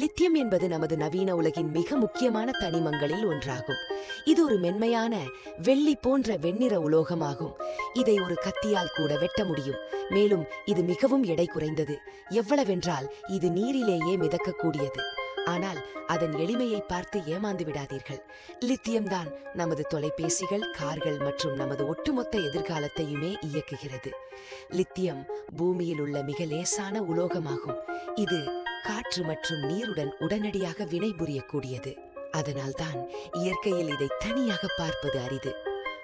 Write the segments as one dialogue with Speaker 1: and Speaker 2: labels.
Speaker 1: Lithium என்பது நமது நவீன உலகின் மிக முக்கியமான தனிமங்களில் ஒன்றாகும். இது ஒரு மென்மையான வெள்ளி போன்ற வெண்ணிற உலோகமாகும். இதை ஒரு கத்தியால் கூட வெட்ட முடியும். மேலும் இது மிகவும் எடை குறைந்தது. எவ்வளவென்றால் இது நீரிலேயே மிதக்கக்கூடியது. ஆனால் அதன் எளிமையை பார்த்து ஏமாந்து விடாதீர்கள். லித்தியம் தான் நமது தொலைபேசிகள் கார்கள் மற்றும் நமது ஒட்டுமொத்த எதிர்காலத்தையுமே இயக்குகிறது. லித்தியம் பூமியில் உள்ள மிக லேசான உலோகமாகும். இது காற்று மற்றும் நீருடன் உடனடியாக வினைபுரியக்கூடியது. அதனால்தான் இயற்கையில் இதை தனியாக பார்ப்பது அரிது.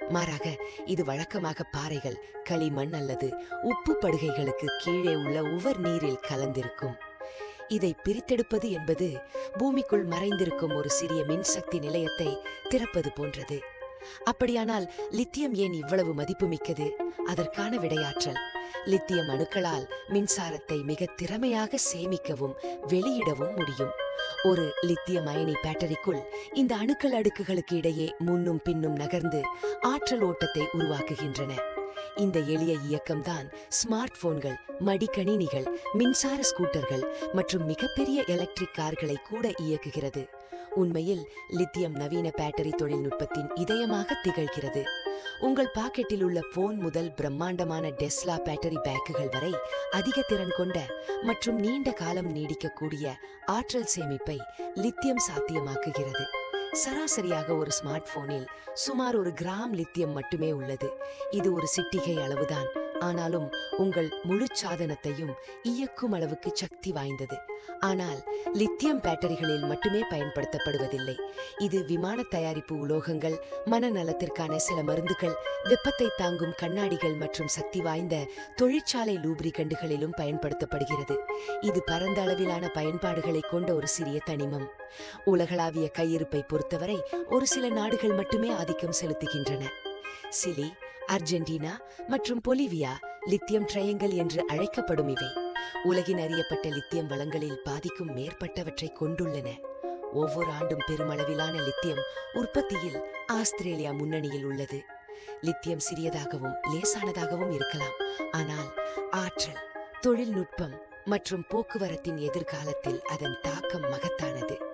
Speaker 1: மாறாக இது வழக்கமாக பாறைகள் களிமண் அல்லது உப்பு படுகைகளுக்கு கீழே உள்ள உவர் நீரில் கலந்திருக்கும். இதை பிரித்தெடுப்பது என்பது பூமிக்குள் மறைந்திருக்கும் ஒரு சிறிய மின்சக்தி நிலையத்தை திறப்பது போன்றது. அப்படியானால் லித்தியம் ஏன் இவ்வளவு மதிப்புமிக்கது? அதற்கான விடையாற்றல். லித்தியம் அணுக்களால் மின்சாரத்தை மிக திறமையாக சேமிக்கவும் வெளியிடவும் முடியும். ஒரு லித்தியம் அயனி பேட்டரிக்குள் இந்த அணுக்கள் அடுக்குகளுக்கு இடையே முன்னும் பின்னும் நகர்ந்து ஆற்றல் ஓட்டத்தை உருவாக்குகின்றன. இந்த எளிய இயக்கம்தான் ஸ்மார்ட் போன்கள் மடிக்கணினிகள் மின்சார ஸ்கூட்டர்கள் மற்றும் மிகப்பெரிய எலக்ட்ரிக் கார்களை கூட இயக்குகிறது. உண்மையில் லித்தியம் நவீன பேட்டரி தொழில்நுட்பத்தின் இதயமாக திகழ்கிறது. உங்கள் பாக்கெட்டில் உள்ள போன் முதல் பிரம்மாண்டமான டெஸ்லா பேட்டரி பேக்குகள் வரை அதிக திறன் கொண்ட மற்றும் நீண்ட காலம் நீடிக்கக்கூடிய ஆற்றல் சேமிப்பை லித்தியம் சாத்தியமாக்குகிறது. சராசரியாக ஒரு ஸ்மார்ட் போனில் சுமார் ஒரு கிராம் லித்தியம் மட்டுமே உள்ளது. இது ஒரு சிட்டிகை அளவுதான். ஆனாலும் உங்கள் முழு சாதனத்தையும் இயக்கும் அளவுக்கு சக்தி வாய்ந்தது. ஆனால் லித்தியம் பேட்டரிகளில் மட்டுமே பயன்படுத்தப்படுவதில்லை. இது விமான தயாரிப்பு உலோகங்கள் மனநலத்திற்கான சில மருந்துகள் வெப்பத்தை தாங்கும் கண்ணாடிகள் மற்றும் சக்தி வாய்ந்த தொழிற்சாலை லூப்ரிகண்டுகளிலும் பயன்படுத்தப்படுகிறது. இது பரந்த அளவிலான பயன்பாடுகளை கொண்ட ஒரு சிறிய தனிமம். உலகளாவிய கையிருப்பை பொறுத்தவரை ஒரு சில நாடுகள் மட்டுமே ஆதிக்கம் செலுத்துகின்றன. சிலி அர்ஜென்டினா மற்றும் பொலிவியா லித்தியம் ட்ரையங்கள் என்று அழைக்கப்படும் இவை. உலகின் அறியப்பட்ட லித்தியம் வளங்களில் பாதிக்கும் மேற்பட்டவற்றை கொண்டுள்ளன. ஒவ்வொரு ஆண்டும் பெருமளவிலான லித்தியம் உற்பத்தியில் ஆஸ்திரேலியா முன்னணியில் உள்ளது. லித்தியம் சிறியதாகவும் லேசானதாகவும் இருக்கலாம். ஆனால் ஆற்றல் தொழில்நுட்பம் மற்றும் போக்குவரத்தின் எதிர்காலத்தில் அதன் தாக்கம் மகத்தானது.